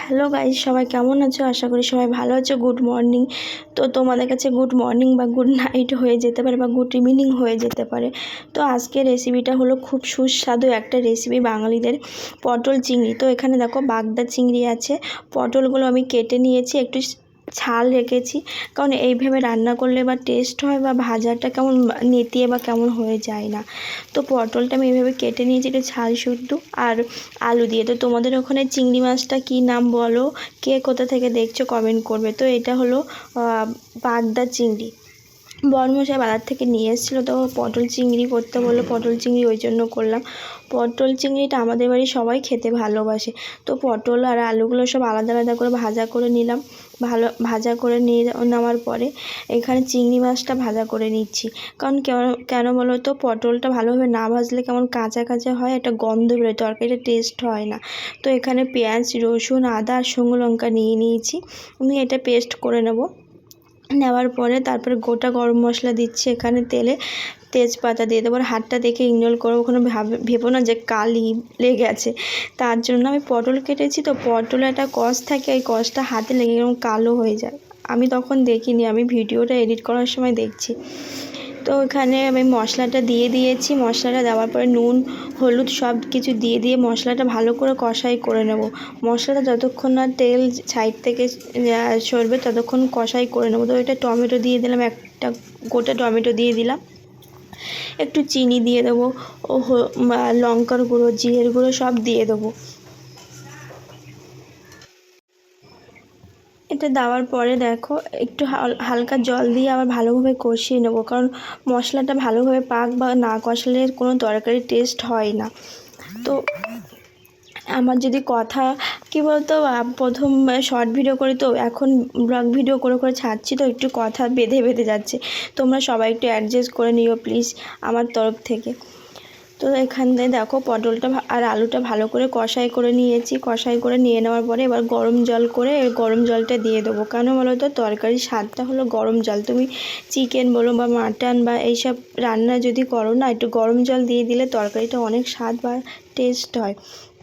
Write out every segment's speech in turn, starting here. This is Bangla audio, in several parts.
হ্যালো গাইজ সবাই কেমন আছো? আশা করি সবাই ভালো আছো। Good morning. তো তোমাদের কাছে গুড মর্নিং বা গুড নাইট হয়ে যেতে পারে বা গুড ইভিনিং হয়ে যেতে পারে। তো আজকে রেসিপিটা হলো খুব সুস্বাদু একটা রেসিপি বাঙালিদের পটল চিংড়ি। তো এখানে দেখো বাগদা চিংড়ি আছে। পটলগুলো আমি কেটে নিয়েছি, একটু ছাল রেখেছি। কারণ এইভাবে রান্না করলে বা টেস্ট হয় বা ভাজাটা কেমন নেতিয়ে বা কেমন হয়ে যায় না। তো পটলটা আমি এইভাবে কেটে নিয়েছি একটু ছাল শুদ্ধ। আর আলু দিয়ে। তো তোমাদের ওখানে চিংড়ি মাছটা কি নাম বলো? কে কোথা থেকে দেখছ? কমেন্ট করবে। তো এটা হলো বাগদা চিংড়ি। বর্মশাই বাজার থেকে নিয়ে এসেছিল, তো পটল চিংড়ি করতে বলল, পটল চিংড়ি ওই জন্য করলাম। পটল চিংড়িটা আমাদের বাড়ি সবাই খেতে ভালোবাসে। তো পটল আর আলুগুলো সব আলাদা আলাদা করে ভাজা করে নিলাম। ভালো, ভাজা করে নিয়ে নেওয়ার পরে এখানে চিংড়ি মাছটা ভাজা করে নিচ্ছি। কারণ কেন বলো তো, পটলটা ভালোভাবে না ভাজলে কেমন কাঁচা কাঁচা হয়, একটা গন্ধ বেরোয়, তরকারিটা টেস্ট হয় না। তো এখানে পেঁয়াজ, রসুন, আদা আর শুকনো লঙ্কা নিয়ে নিয়েছি। আমি এটা পেস্ট করে নেব। নেওয়ার পরে তারপরে গোটা গরম মশলা দিচ্ছি এখানে তেলে। তেজপাতা দিয়ে দেবো। হাতটা দেখে ইগনোর করব ওখানে ভেবো না যে কালি লেগে আছে। তার জন্য আমি পটল কেটেছি তো পটলে একটা কষ থাকে ওই কষটা হাতে লেগে এরকম কালো হয়ে যায়। আমি তখন দেখিনি, আমি ভিডিওটা এডিট করার সময় দেখছি। তো ওখানে আমি মশলাটা দিয়ে দিয়েছি। মশলাটা দেওয়ার পরে নুন, হলুদ সব কিছু দিয়ে দিয়ে মশলাটা ভালো করে কষাই করে নেব। মশলাটা যতক্ষণ না তেল সাইড থেকে সরবে ততক্ষণ কষাই করে নেব। তো এটা টমেটো দিয়ে দিলাম, একটা গোটা টমেটো দিয়ে দিলাম। একটু চিনি দিয়ে দেবো, ও লঙ্কার গুঁড়ো, জিরের গুঁড়ো সব দিয়ে দেবো। এটা দেওয়ার পরে দেখো, একটু হালকা জল দিয়ে আবার ভালোভাবে কষিয়ে নেব। কারণ মশলাটা ভালোভাবে পাক বা না কষালে কোনো তরকারি টেস্ট হয় না। তো আমার যদি কথা, কী বলতো প্রথম শর্ট ভিডিও করি তো, এখন ব্লগ ভিডিও করে করে ছাড়ছি তো, একটু কথা বেঁধে বেঁধে যাচ্ছে। তোমরা সবাই একটু অ্যাডজাস্ট করে নিও প্লিজ আমার তরফ থেকে। তো এখান থেকে দেখো পটলটা আর আলুটা ভালো করে কষাই করে নিয়েছি। কষাই করে নিয়ে নেওয়ার পরে এবার গরম জল করে গরম জলটা দিয়ে দেবো। কেন বলো তো? তরকারির স্বাদটা হলো গরম জল। তুমি চিকেন বলো বা মাটন বা এইসব রান্না যদি করো না, একটু গরম জল দিয়ে দিলে তরকারিটা অনেক স্বাদ বা টেস্ট হয়।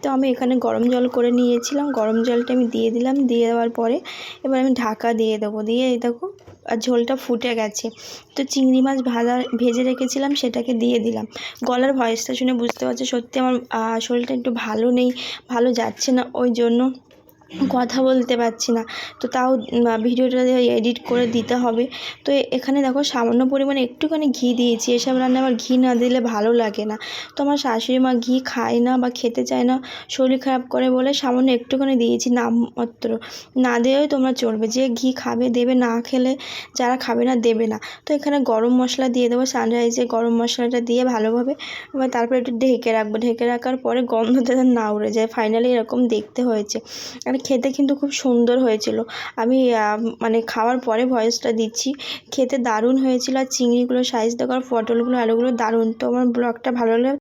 তো আমি এখানে গরম জল করে নিয়েছিলাম। গরম জলটা আমি দিয়ে দিলাম। দিয়ে দেওয়ার পরে এবার আমি ঢাকা দিয়ে দেবো। দিয়ে এই দেখো আর ঝোলটা ফুটে গেছে। তো চিংড়ি মাছ ভাজা, ভেজে রেখেছিলাম, সেটাকে দিয়ে দিলাম। গলার ভয়েসটা শুনে বুঝতে পারছি, সত্যি আমার শরীরটা একটু ভালো নেই, ভালো যাচ্ছে না, ওই জন্য কথা বলতে পারছি না। তো তাও ভিডিওটা এডিট করে দিতে হবে। তো এখানে দেখো সামান্য পরিমাণে একটুখানি ঘি দিয়েছি। এসব রান্না আবার ঘি না দিলে ভালো লাগে না। তো আমার শাশুড়ি মা ঘি খায় না বা খেতে চায় না, শরীর খারাপ করে বলে সামান্য একটুখানি দিয়েছি নামমাত্র। না দিয়েও তোমরা চলবে। যে ঘি খাবে, দেবে না খেলে যারা খাবে না, দেবে না। তো এখানে গরম মশলা দিয়ে দেবো সানরাইজে গরম মশলাটা দিয়ে ভালোভাবে তারপর একটু ঢেকে রাখব। ঢেকে রাখার পরে গন্ধটা না উড়ে যায়। ফাইনালি এরকম দেখতে হয়েছে। আর খেতে কিন্তু খুব সুন্দর হয়েছিল। আমি মানে খাওয়ার পরে ভয়েসটা দিচ্ছি। খেতে দারুণ হয়েছিল। আর চিংড়িগুলো সাইজ দেখার পটলগুলো, আলুগুলো দারুণ। তো আমার ব্লগটা ভালো লাগলে।